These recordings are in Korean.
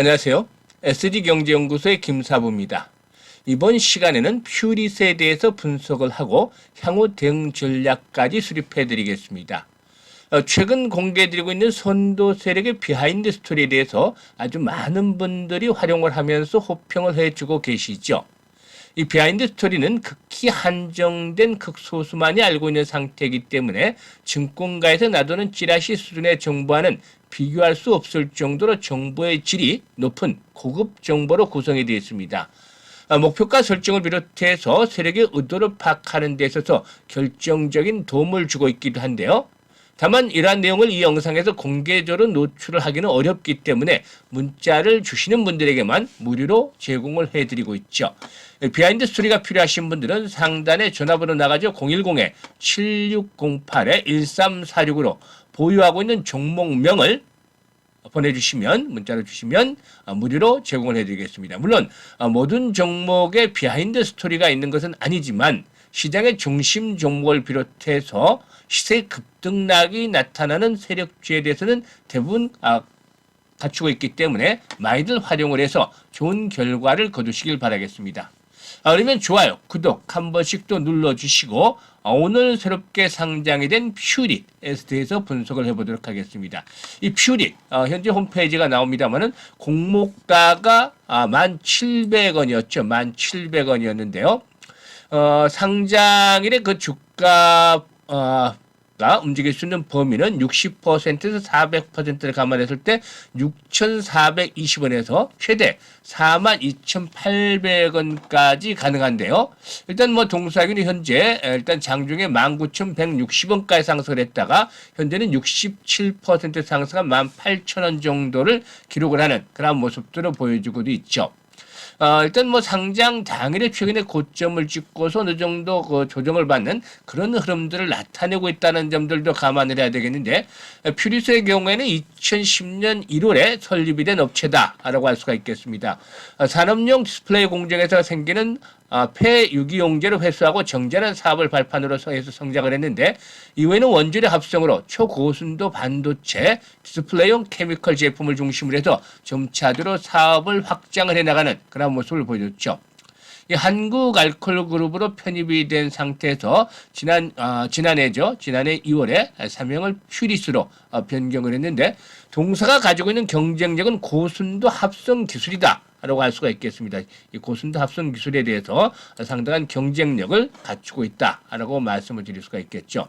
안녕하세요. SD경제연구소의 김사부입니다. 이번 시간에는 퓨릿에 대해서 분석을 하고 향후 대응 전략까지 수립해 드리겠습니다. 어, 최근 공개해드리고 있는 선도 세력의 비하인드 스토리에 대해서 아주 많은 분들이 활용을 하면서 호평을 해주고 계시죠. 이 비하인드 스토리는 극히 한정된 극소수만이 알고 있는 상태이기 때문에 증권가에서 놔두는 찌라시 수준의 정보와는 비교할 수 없을 정도로 정보의 질이 높은 고급 정보로 구성이 되어 있습니다. 아, 목표가 설정을 비롯해서 세력의 의도를 파악하는 데 있어서 결정적인 도움을 주고 있기도 한데요. 다만 이러한 내용을 이 영상에서 공개적으로 노출을 하기는 어렵기 때문에 문자를 주시는 분들에게만 무료로 제공을 해드리고 있죠. 비하인드 스토리가 필요하신 분들은 상단에 전화번호 나가죠. 010-7608-1346으로 보유하고 있는 종목명을 보내주시면 문자로 주시면 아, 무료로 제공을 해드리겠습니다. 물론 아, 모든 종목에 비하인드 스토리가 있는 것은 아니지만 시장의 중심 종목을 비롯해서 시세 급등락이 나타나는 세력주에 대해서는 대부분 아, 갖추고 있기 때문에 많이들 활용을 해서 좋은 결과를 거두시길 바라겠습니다. 아, 그러면 좋아요, 구독 한 번씩 또 눌러주시고 아, 오늘 새롭게 상장이 된 퓨릿에 대해서 분석을 해보도록 하겠습니다. 이 퓨릿 아, 현재 홈페이지가 나옵니다만은 공모가가 아, 1,700원이었죠. 1,700원이었는데요. 어, 상장일의 그 주가 어, 가 움직일 수 있는 범위는 60%에서 400%를 감안했을 때 6,420원에서 최대 42,800원까지 가능한데요. 일단 뭐 동사균이 현재 일단 장중에 19,160원까지 상승을 했다가 현재는 67% 상승한 18,000원 정도를 기록을 하는 그런 모습들을 보여주고도 있죠. 어, 일단 뭐 상장 당일에 최근에 고점을 찍고서 어느 정도 그 조정을 받는 그런 흐름들을 나타내고 있다는 점들도 감안을 해야 되겠는데 퓨리스의 경우에는 2010년 1월에 설립이 된 업체다라고 할 수가 있겠습니다. 어, 산업용 디스플레이 공정에서 생기는 아, 폐유기용제를 회수하고 정제하는 사업을 발판으로 해서 성장을 했는데 이후에는 원줄의 합성으로 초고순도 반도체 디스플레이용 케미컬 제품을 중심으로 해서 점차적으로 사업을 확장을 해나가는 그런 모습을 보여줬죠. 이 한국 알콜 그룹으로 편입이 된 상태에서 지난 어, 지난해죠. 지난해 2월에 사명을 퓨리스로 어, 변경을 했는데 동사가 가지고 있는 경쟁력은 고순도 합성 기술이다. 라고 할 수가 있겠습니다. 이 고순도 합성 기술에 대해서 상당한 경쟁력을 갖추고 있다라고 말씀을 드릴 수가 있겠죠.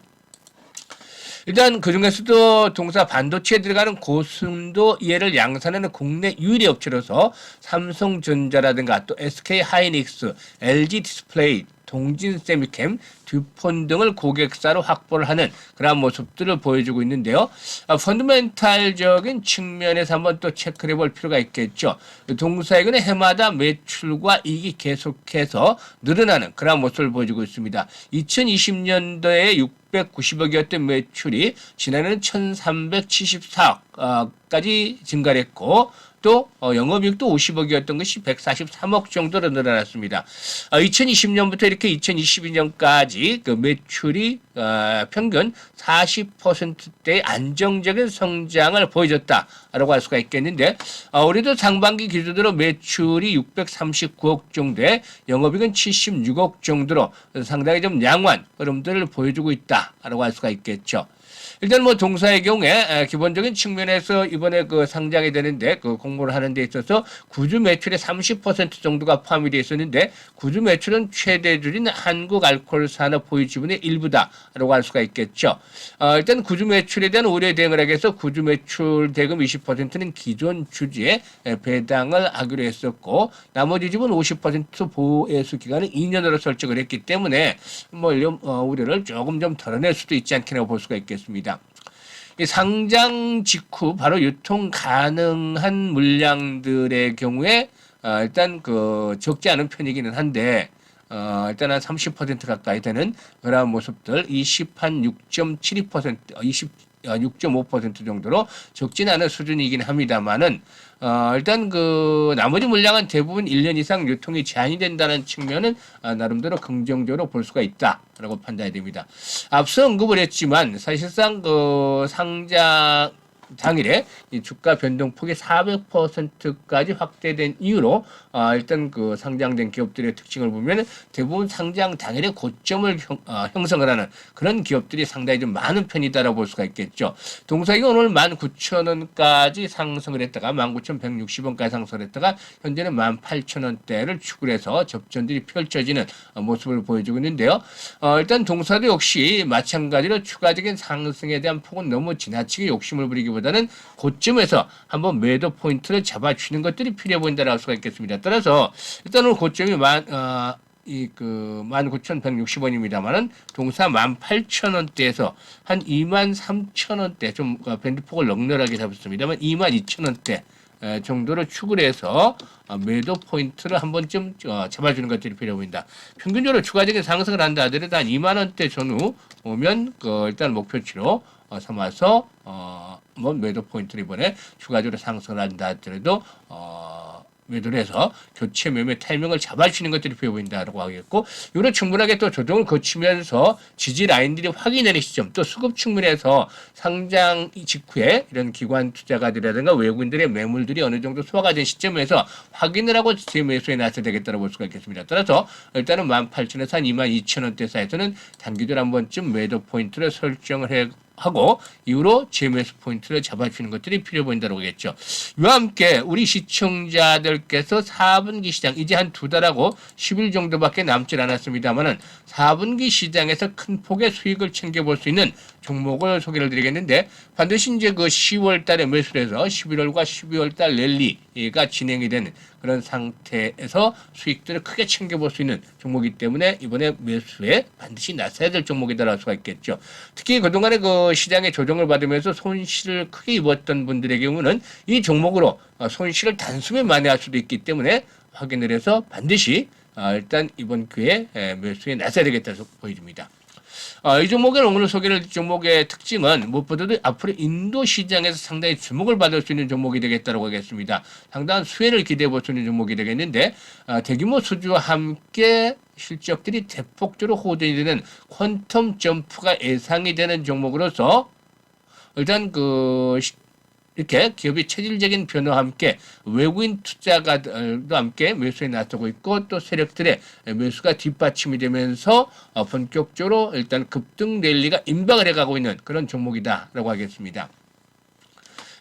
일단 그 중에서도 동사 반도체에 들어가는 고순도 이해를 양산하는 국내 유일의 업체로서 삼성전자라든가 또 SK 하이닉스, LG 디스플레이, 동진 세미캠, 듀폰 등을 고객사로 확보를 하는 그런 모습들을 보여주고 있는데요. 아, 펀드멘탈적인 측면에서 한번 또 체크를 해볼 필요가 있겠죠. 동사에게는 해마다 매출과 이익이 계속해서 늘어나는 그런 모습을 보여주고 있습니다. 2020년도에 690억이었던 매출이 지난해는 1374억까지 증가를 했고 또 어, 영업이익도 50억이었던 것이 143억 정도로 늘어났습니다. 어, 2020년부터 이렇게 2022년까지 그 매출이 어, 평균 40%대의 안정적인 성장을 보여줬다라고 할 수가 있겠는데 어, 우리도 상반기 기준으로 매출이 639억 정도에 영업이익은 76억 정도로 상당히 좀 양호한 흐름들을 보여주고 있다라고 할 수가 있겠죠. 일단 뭐 동사의 경우에 기본적인 측면에서 이번에 그 상장이 되는데 그 공모를 하는 데 있어서 구주 매출의 30% 정도가 포함이 되어 있었는데 구주 매출은 최대줄인 한국 알코올 산업 보유 지분의 일부다라고 할 수가 있겠죠. 어, 일단 구주 매출에 대한 우려 대응을 하기 위해서 구주 매출 대금 20%는 기존 주주에 배당을 하기로 했었고 나머지 지분 50% 보호해수 기간은 2년으로 설정을 했기 때문에 뭐 어, 우려를 조금 좀 덜어낼 수도 있지 않겠나 볼 수가 있겠습니다. 상장 직후 바로 유통 가능한 물량들의 경우에 어, 일단 그 적지 않은 편이기는 한데 어, 일단 한 30% 가까이 되는 그런 모습들 20한 6.72% 20 6.5% 정도로 적지는 않은 수준이긴 합니다만은 어, 일단 그 나머지 물량은 대부분 1년 이상 유통이 제한이 된다는 측면은 어, 나름대로 긍정적으로 볼 수가 있다라고 판단이 됩니다. 앞서 언급을 했지만 사실상 그 상장 당일에 이 주가 변동폭이 400%까지 확대된 이유로 아, 일단 그 상장된 기업들의 특징을 보면 대부분 상장 당일에 고점을 형, 아, 형성을 하는 그런 기업들이 상당히 좀 많은 편이다라고 볼 수가 있겠죠. 동사이가 오늘 19,000원까지 상승을 했다가 19,160원까지 상승을 했다가 현재는 18,000원대를 추구해서 접전들이 펼쳐지는 어, 모습을 보여주고 있는데요. 어, 일단 동사도 역시 마찬가지로 추가적인 상승에 대한 폭은 너무 지나치게 욕심을 부리기보다 는 고점에서 한번 매도 포인트를 잡아주는 것들이 필요해 보인다라고 할 수가 있겠습니다. 따라서 일단 오늘 고점이 만, 어, 이그 19,160원입니다만은 동사 18,000원대에서 한 23,000원대 좀 어, 밴드 폭을 넉넉하게 잡았습니다만 22,000원대 에, 정도로 추구를 해서 어, 매도 포인트를 한 번쯤 어, 잡아주는 것들이 필요해 보인다. 평균적으로 추가적인 상승을 한다 하더라도 한 2만 원대 전후 오면 그 일단 목표치로 어, 삼아서 어, 뭐 매도 포인트를 이번에 추가적으로 상승을 한다 하더라도 어, 매도를 해서 교체 매매 타이밍을 잡아주는 것들이 필요해 보인다라고 하겠고 이로 충분하게 또 조정을 거치면서 지지 라인들이 확인되는 시점 또 수급 측면에서 상장 직후에 이런 기관 투자가들이라든가 외국인들의 매물들이 어느 정도 소화가 된 시점에서 확인을 하고 재매수에 나서야 되겠다고 볼 수가 있겠습니다. 따라서 일단은 18,000에서 한 22,000원대 사이에서는 단기적으로 한 번쯤 매도 포인트를 설정을 해 하고 이후로 재매수 포인트를 잡아주는 것들이 필요해 보인다고 하겠죠. 이와 함께 우리 시청자들께서 4분기 시장 이제 한 두 달하고 10일 정도밖에 남질 않았습니다만은 4분기 시장에서 큰 폭의 수익을 챙겨볼 수 있는 종목을 소개를 드리겠는데 반드시 이제 그 10월 달에 매수를 해서 11월과 12월 달 랠리 가 진행이 되는 그런 상태에서 수익들을 크게 챙겨볼 수 있는 종목이기 때문에 이번에 매수에 반드시 나서야 될 종목이다라고 할 수가 있겠죠. 특히 그동안에 그 시장의 조정을 받으면서 손실을 크게 입었던 분들의 경우는 이 종목으로 어, 손실을 단숨에 만회할 수도 있기 때문에 확인을 해서 반드시 아, 일단 이번 기회에 에, 매수에 나서야 되겠다고 보여집니다. 어, 이 종목의 오늘 소개를 종목의 특징은 무엇보다도 앞으로 인도 시장에서 상당히 주목을 받을 수 있는 종목이 되겠다고 하겠습니다. 상당한 수혜를 기대해 볼 수 있는 종목이 되겠는데 어, 대규모 수주와 함께 실적들이 대폭적으로 호전이 되는 퀀텀 점프가 예상이 되는 종목으로서 일단 그 시- 이렇게 기업이 체질적인 변화와 함께 외국인 투자가들도 함께 매수에 나서고 있고 또 세력들의 매수가 뒷받침이 되면서 어, 본격적으로 일단 급등 랠리가 임박을 해가고 있는 그런 종목이다라고 하겠습니다.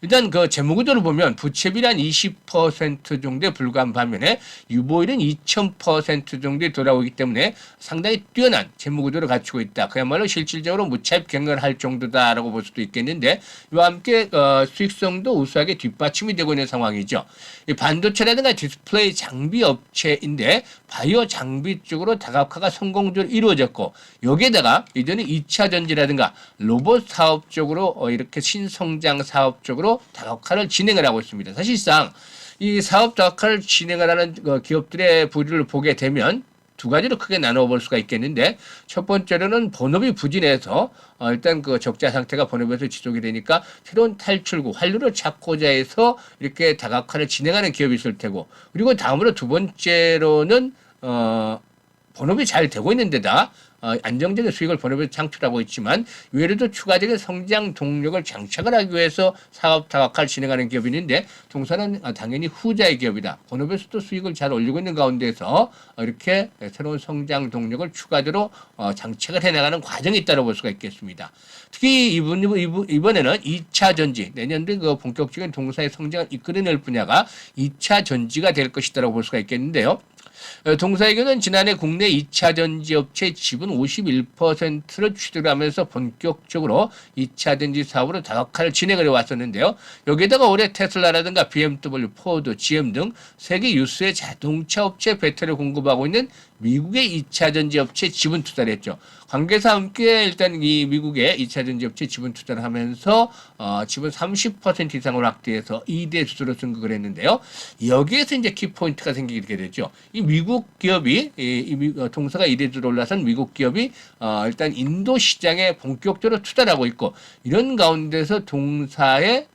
일단 그 재무 구조를 보면 부채비율 한20% 정도에 불과한 반면에 유보율은 2000% 정도에 돌아오기 때문에 상당히 뛰어난 재무 구조를 갖추고 있다. 그야말로 실질적으로 무차입 경영을 할 정도다라고 볼 수도 있겠는데 이와 함께 어, 수익성도 우수하게 뒷받침이 되고 있는 상황이죠. 이 반도체라든가 디스플레이 장비 업체인데 바이오 장비 쪽으로 다각화가 성공적으로 이루어졌고 여기에다가 이제는 2차 전지라든가 로봇 사업 쪽으로 어, 이렇게 신성장 사업 쪽으로 다각화를 진행을 하고 있습니다. 사실상 이 사업 다각화를 진행을 하는 그 기업들의 부류를 보게 되면 두 가지로 크게 나눠 볼 수가 있겠는데 첫 번째로는 본업이 부진해서 어, 일단 그 적자 상태가 본업에서 지속이 되니까 새로운 탈출구 활로를 찾고자 해서 이렇게 다각화를 진행하는 기업이 있을 테고 그리고 다음으로 두 번째로는 어 본업이 잘 되고 있는 데다 어, 안정적인 수익을 본업에서 창출하고 있지만 외래도 추가적인 성장 동력을 장착을 하기 위해서 사업 다각화를 진행하는 있는데 동사는 어, 당연히 후자의 기업이다. 본업에서도 수익을 잘 올리고 있는 가운데서 어, 이렇게 새로운 성장 동력을 추가적으로 어, 장착을 해나가는 과정이 있다고 볼 수가 있겠습니다. 특히 이번, 이번, 이번에는 2차 전지, 내년도에 그 본격적인 동사의 성장을 이끌어낼 분야가 2차 전지가 될 것이다라고 볼 수가 있겠는데요. 어, 동사에게는 지난해 국내 2차 전지 업체 지분 51%를 취득하면서 본격적으로 2차 전지 사업으로 다각화를 진행을 해왔었는데요. 여기에다가 올해 테슬라라든가 BMW, 포드, GM 등 세계 유수의 자동차 업체 배터리를 공급하고 있는 미국의 2차 전지 업체 지분 투자를 했죠. 관계사 함께 일단 이 미국의 2차 전지 업체 지분 투자를 하면서 어, 지분 30% 이상을 확대해서 2대 주주로 등극을 했는데요. 여기에서 이제 키포인트가 생기게 되죠. 이 미국 기업이 이, 이 미- 어, 동사가 2대 주로 올라선 미국 기업이 어, 일단 인도 시장에 본격적으로 투자를 하고 있고 이런 가운데서 동사의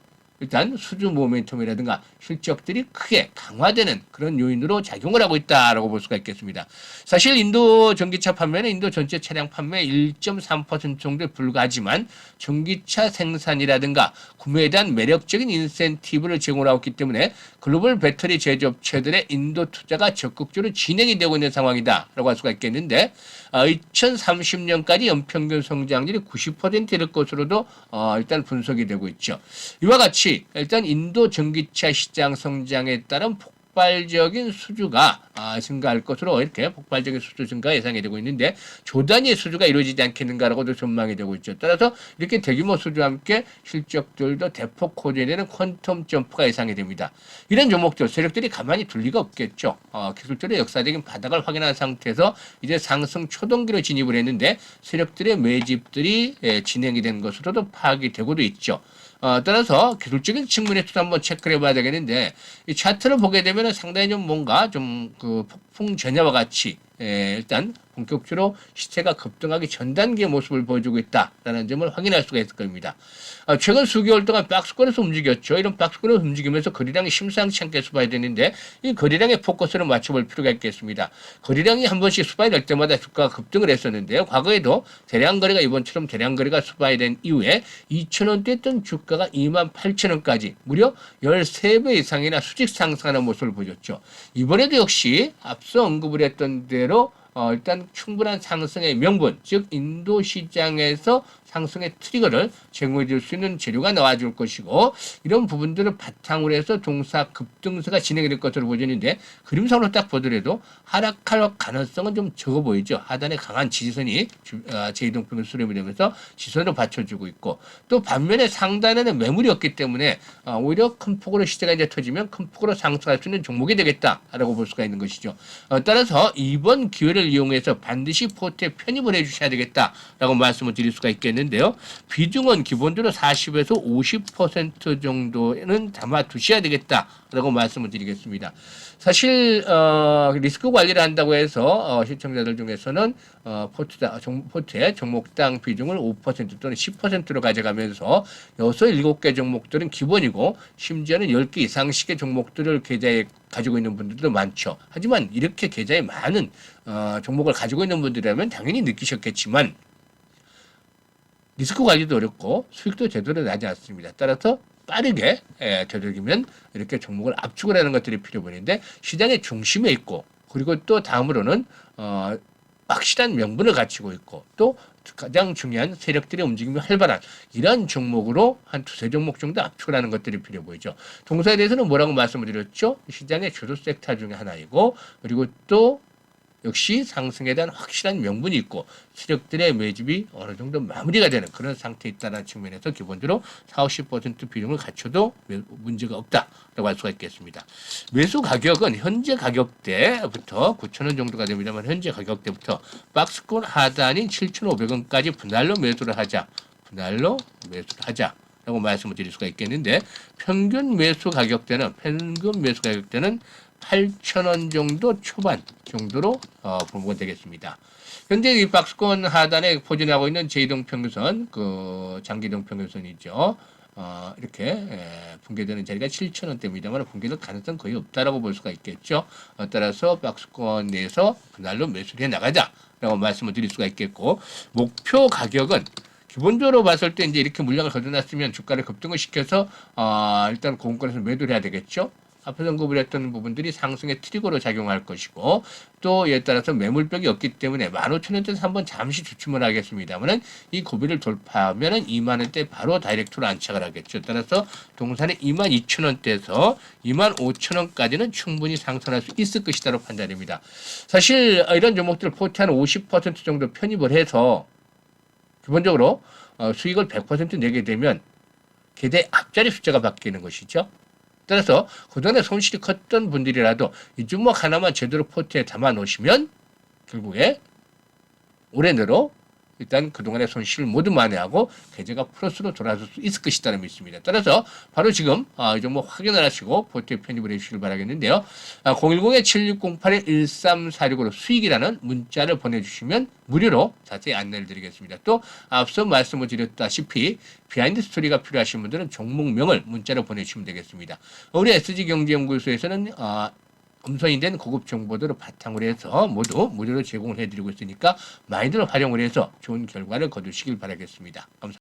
일단 수주 모멘텀이라든가 실적들이 크게 강화되는 그런 요인으로 작용을 하고 있다라고 볼 수가 있겠습니다. 사실 인도 전기차 판매는 인도 전체 차량 판매 1.3% 정도에 불과하지만 전기차 생산이라든가 구매에 대한 매력적인 인센티브를 제공하고 있기 때문에 글로벌 배터리 제조업체들의 인도 투자가 적극적으로 진행이 되고 있는 상황이다라고 할 수가 있겠는데 어, 2030년까지 연평균 성장률이 90%일 것으로도 어, 일단 분석이 되고 있죠. 이와 같이 일단 인도 전기차 시장 성장에 따른 폭발적인 수주가 아, 증가할 것으로 이렇게 폭발적인 수주 증가 예상이 되고 있는데 조단위의 수주가 이루어지지 않겠는가라고도 전망이 되고 있죠. 따라서 이렇게 대규모 수주와 함께 실적들도 대폭 호전되는 퀀텀 점프가 예상이 됩니다. 이런 종목들 세력들이 가만히 둘 리가 없겠죠. 어, 기술적으로 역사적인 바닥을 확인한 상태에서 이제 상승 초동기로 진입을 했는데 세력들의 매집들이 예, 진행이 된 것으로도 파악이 되고도 있죠. 어, 따라서 기술적인 측면에서도 한번 체크를 해봐야 되겠는데 이 차트를 보게 되면 상당히 좀 뭔가 좀 그 폭풍 전야와 같이 예, 일단 본격적으로 시세가 급등하기 전 단계의 모습을 보여주고 있다라는 점을 확인할 수가 있을 겁니다. 아, 최근 수개월 동안 박스권에서 움직였죠. 이런 박스권에서 움직이면서 거래량이 심상치 않게 수반이 되는데 이 거래량의 포커스를 맞춰볼 필요가 있겠습니다. 거래량이 한 번씩 수반이 될 때마다 주가가 급등을 했었는데요. 과거에도 대량 거래가 이번처럼 대량 거래가 수반이 된 이후에 2천원대 했던 주가가 2만 8천원까지 무려 13배 이상이나 수직 상승하는 모습을 보였죠. 이번에도 역시 앞서 언급을 했던 대로 어, 일단 충분한 상승의 명분, 즉 인도 시장에서 상승의 트리거를 제공해 줄 수 있는 재료가 나와 줄 것이고 이런 부분들을 바탕으로 해서 동사 급등세가 진행이 될 것으로 보여지는데 그림상으로 딱 보더라도 하락할 가능성은 좀 적어 보이죠. 하단에 강한 지지선이 주- 어, 제2동평을 수렴이 되면서 지선으로 받쳐주고 있고 또 반면에 상단에는 매물이 없기 때문에 어, 오히려 큰 폭으로 시세가 이제 터지면 큰 폭으로 상승할 수 있는 종목이 되겠다라고 볼 수가 있는 것이죠. 어, 따라서 이번 기회를 이용해서 반드시 포트에 편입을 해주셔야 되겠다라고 말씀을 드릴 수가 있겠는데 요. 비중은 기본적으로 40에서 50% 정도는 담아 두셔야 되겠다라고 말씀을 드리겠습니다. 사실 어, 리스크 관리를 한다고 해서 어, 시청자들 중에서는 어, 포트다, 종, 포트의 종목당 비중을 5% 또는 10%로 가져가면서 6, 7개 종목들은 기본이고 심지어는 10개 이상씩의 종목들을 계좌에 가지고 있는 분들도 많죠. 하지만 이렇게 계좌에 많은 어, 종목을 가지고 있는 분들이라면 당연히 느끼셨겠지만 리스크 관리도 어렵고 수익도 제대로 나지 않습니다. 따라서 빠르게 예, 되도록이면 이렇게 종목을 압축을 하는 것들이 필요한데 시장의 중심에 있고 그리고 또 다음으로는 어, 확실한 명분을 갖추고 있고 또 가장 중요한 세력들의 움직임이 활발한 이러한 종목으로 한 두세 종목 정도 압축을 하는 것들이 필요 보이죠. 동사에 대해서는 뭐라고 말씀을 드렸죠? 시장의 주도 섹터 중에 하나이고 그리고 또 역시 상승에 대한 확실한 명분이 있고 세력들의 매집이 어느 정도 마무리가 되는 그런 상태에 있다는 측면에서 기본적으로 40, 50% 비중을 갖춰도 매- 문제가 없다라고 할 수가 있겠습니다. 매수 가격은 현재 가격대부터 9,000원 정도가 됩니다만 현재 가격대부터 박스권 하단인 7,500원까지 분할로 매수를 하자. 분할로 매수를 하자. 라고 말씀을 드릴 수가 있겠는데 평균 매수 가격대는 평균 매수 가격대는 8,000원 정도 초반 정도로 어, 보면 되겠습니다. 현재 이 박스권 하단에 포진하고 있는 제2동 평균선, 그 장기동 평균선이죠. 어, 이렇게 에, 붕괴되는 자리가 7,000원대입니다만 붕괴될 가능성 거의 없다라고 볼 수가 있겠죠. 어, 따라서 박스권 내에서 그날로 매수를 해 나가자라고 말씀을 드릴 수가 있겠고 목표 가격은 기본적으로 봤을 때 이제 이렇게 물량을 거둬놨으면 주가를 급등을 시켜서 어, 일단 공권에서 매도를 해야 되겠죠. 앞에서 언급을 했던 부분들이 상승의 트리거로 작용할 것이고 또 이에 따라서 매물벽이 없기 때문에 15,000원대에서 한번 잠시 주춤을 하겠습니다만은 이 고비를 돌파하면은 2만 원대 바로 다이렉트로 안착을 하겠죠. 따라서 동산의 22,000원대에서 25,000원까지는 충분히 상승할 수 있을 것이다로 판단됩니다. 사실 이런 종목들 포트 한 50% 정도 편입을 해서 기본적으로 어, 수익을 100% 내게 되면 개대 앞자리 숫자가 바뀌는 것이죠. 따라서 그동안에 손실이 컸던 분들이라도 이 종목 하나만 제대로 포트에 담아 놓으시면 결국에 올해 내로 일단 그동안의 손실을 모두 만회하고 계좌가 플러스로 돌아설 수 있을 것이다는 믿습니다. 따라서 바로 지금 아, 이 정도 확인을 하시고 포트에 편입을 해주시길 바라겠는데요. 아, 010-7608-1346으로 수익이라는 문자를 보내주시면 무료로 자세히 안내를 드리겠습니다. 또 앞서 말씀을 드렸다시피 비하인드 스토리가 필요하신 분들은 종목명을 문자로 보내주시면 되겠습니다. 우리 SG경제연구소에서는 아, 음성이 된 고급 정보들을 바탕으로 해서 모두 무료로 제공을 해드리고 있으니까 많이들 활용을 해서 좋은 결과를 거두시길 바라겠습니다. 감사합니다.